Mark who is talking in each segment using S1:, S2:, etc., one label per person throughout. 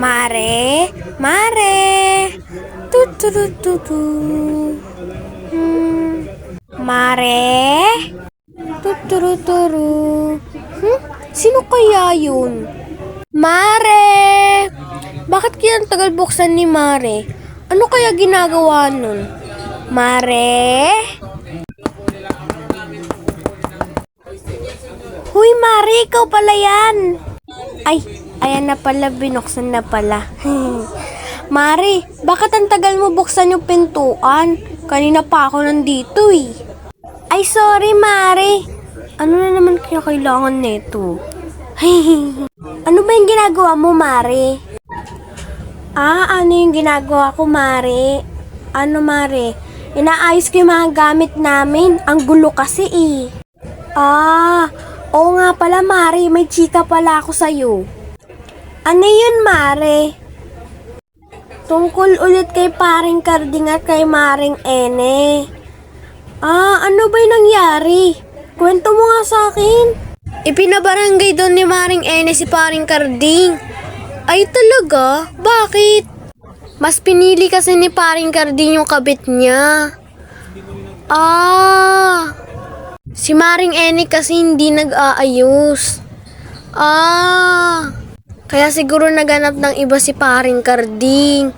S1: Mare, Mare. Tuturututu. Hmm. Mare. Tuturuturu. Hmm? Sino kaya yun? Mare! Bakit kaya ang tagal buksan ni Mare? Ano kaya ginagawa nun? Mare? Huy, Mare, ikaw pala yan. Ay, ayan na pala, binuksan na pala. Mare, bakit ang tagal mo buksan yung pintuan? Kanina pa ako nandito eh. Ay, sorry, Mare. Ano na naman kaya kailangan nito? ano ba yung ginagawa mo, Mare? Ah, ano yung ginagawa ko, Mare? Ano, Mare? Inaayos ko yung mga gamit namin. Ang gulo kasi eh. Ah, oo nga pala, Mare. May chika pala ako sa'yo. Ano yun, Mare? Tungkol ulit kay paring Karding at kay Maring Ene. Ah, ano ba yung nangyari? Kwento mo nga sa akin. Ipinabarangay doon ni Maring Ene si paring Karding. Ay talaga? Bakit? Mas pinili kasi ni paring Karding yung kabit niya. Ah, si Maring Ene kasi hindi nag-aayos. Ah, kaya siguro naganap ng iba si paring Karding.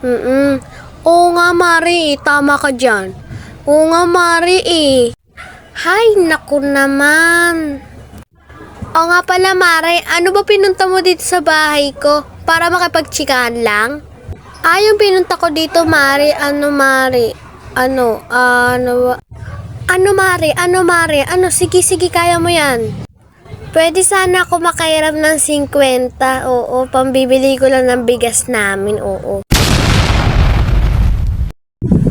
S1: Mm Oo nga, Mari, tama ka dyan. Oo nga, Mari, eh. Hay, naku naman. Oo nga pala, Mare, ano ba pinunta mo dito sa bahay ko? Para makipagtsikahan lang? Ah, yung pinunta ko dito, Mare, ano, Mare? Ano, ano, ano, Mare, ano, Mare, ano, sige, sige, kaya mo yan. Pwede sana ako makairam ng 50, oo, pambibili ko lang ng bigas namin, oo.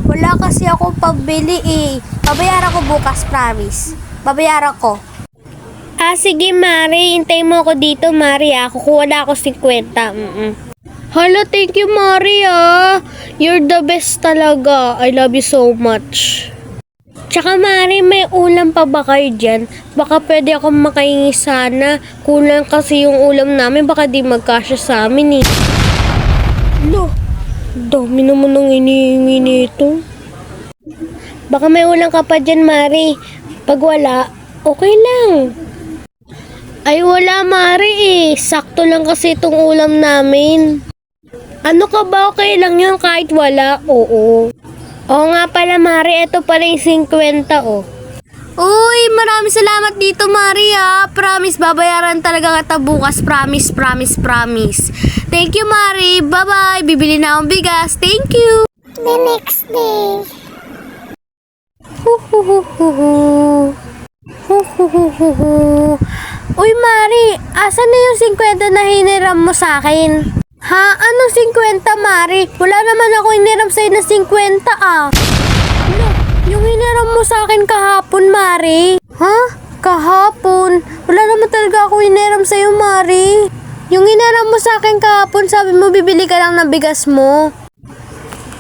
S1: Wala kasi ako pabili eh. Babayaran ko bukas, promise. Babayaran ko. Ah, sige, Mari. Hintay mo ako dito, Mari. Ah. Kukuha na ako 50. Mm-mm. Hala, thank you, Mari, ah. You're the best talaga. I love you so much. Tsaka, Mari, may ulam pa ba kayo dyan? Baka pwede ako makahingi sana. Kulang kasi yung ulam namin. Baka di magkasya sa amin, eh. Lo, dami naman ng inihingi nito. Baka may ulang ka pa dyan, Mari. Pag wala, okay lang. Ay, wala, Mari eh. Sakto lang kasi itong ulam namin. Ano ka ba? Okay lang yun kahit wala? Oo. Oo nga pala, Mari. Ito pala yung 50, oh. Uy, maraming salamat dito, Mari, ah. Promise, babayaran talaga kita bukas. Promise, promise, promise. Thank you, Mari. Bye-bye. Bibili na akong bigas. Thank you.
S2: The next day,
S1: Huhuhuhuhu. Huhuhuhuhu. Uy, Mari, asan na yung 50 na hiniram mo sa akin? Ha? Anong 50, Mari? Wala naman ako hiniram sa'yo na 50, ah. Ano? Yung hiniram mo sa akin kahapon, Mari? Ha? Kahapon? Wala naman talaga ako hiniram sa'yo, Mari. Yung hiniram mo sa akin kahapon, sabi mo bibili ka lang ng bigas mo.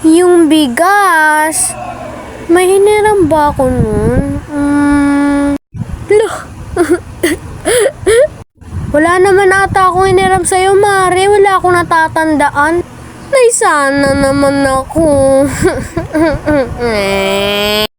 S1: Yung bigas? May hiniram ba ako nun? Wala naman ata akong hiniram sa'yo, Mare. Wala akong natatandaan. Nay, sana naman ako.